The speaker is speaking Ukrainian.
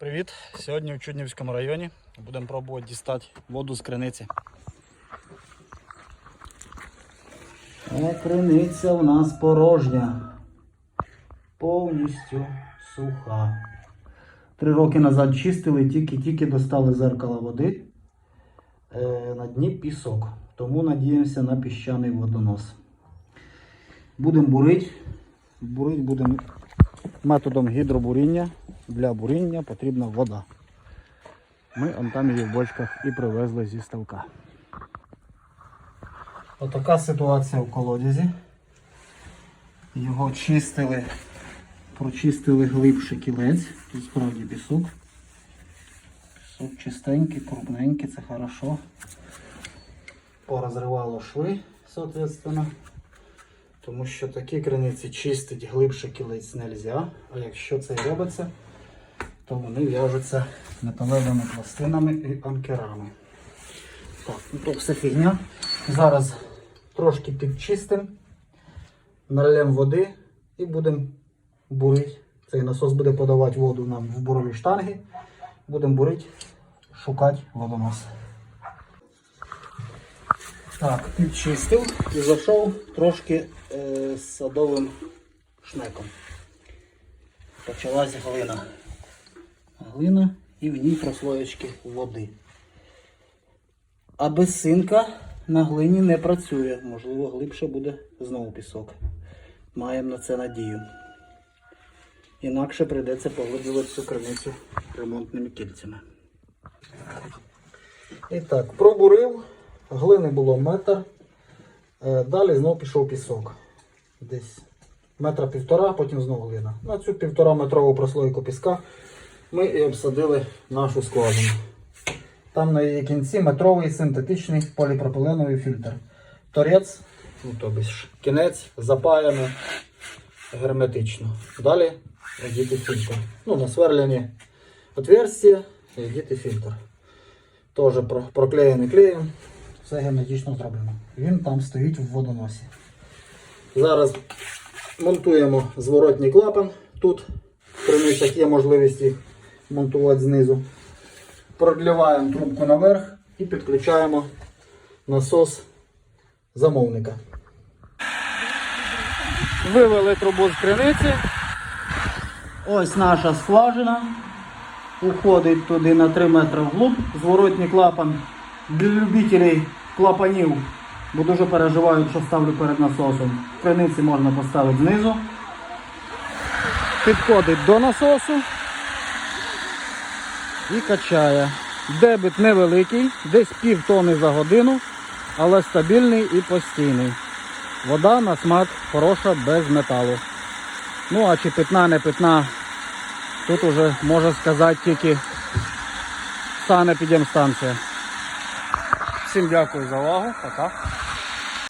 Привіт! Сьогодні в Чуднівському районі будемо пробувати дістати воду з криниці. Е, Криниця у нас порожня. Повністю суха. Три роки назад чистили, тільки-тільки достали зеркала води. Е, на дні пісок. Тому надіємося на піщаний водонос. Будемо бурити. Бурити будемо методом гідробуріння. Для буріння потрібна вода. Ми он там її в бочках і привезли зі ставка. Отака ситуація в колодязі. Його чистили, прочистили глибше кілець. Тут справді пісок. Пісок чистенький, крупненький, це хорошо. Порозривало шви, соответственно. Тому що такі криниці чистить глибше кілець не можна. А якщо це робиться, то вони в'яжуться металевими пластинами і анкерами. Так, ну то все фігня. Зараз трошки підчистимо, налємо води і будемо бурити. Цей насос буде подавати воду нам в бурові штанги. Будемо бурити, шукати водонос. Так, підчистив і зайшов трошки е, садовим шнеком. Почалась глина. Глина і в ній прослоєчки води. А без на глині не працює. Можливо, глибше буде знову пісок. Маємо на це надію. Інакше прийдеться поглиблювати цю криницю ремонтними кільцями. І так, пробурив. Глини було метр. Е, Далі знову пішов пісок. Десь метра півтора, потім знову глина. На цю півтора метрову прослойку піска ми і обсадили нашу скважину. Там на її кінці метровий синтетичний поліпропиленовий фільтр. Торець, ну тобі ж кінець запаяний герметично. Далі діти фільтр. Ну, насверлені отверстия і діти фільтр. Теж проклеєний клеєм. Все герметично зроблено. Він там стоїть в водоносі. Зараз монтуємо зворотній клапан. Тут в криницях є можливість їх монтувати знизу. Продліваємо трубку наверх і підключаємо насос замовника. Вивели трубу з криниці. Ось наша скважина. Уходить туди на 3 метри вглуб. Зворотній клапан для любителів клапанів, бо дуже переживають, що ставлю перед насосом. Криниці можна поставити знизу. Підходить до насосу і качає. Дебит невеликий, десь пів тони за годину, але стабільний і постійний. Вода на смак хороша без металу. Ну а чи питна, не питна, тут уже може сказати тільки санепідемстанція. Всім дякую за увагу. Пока.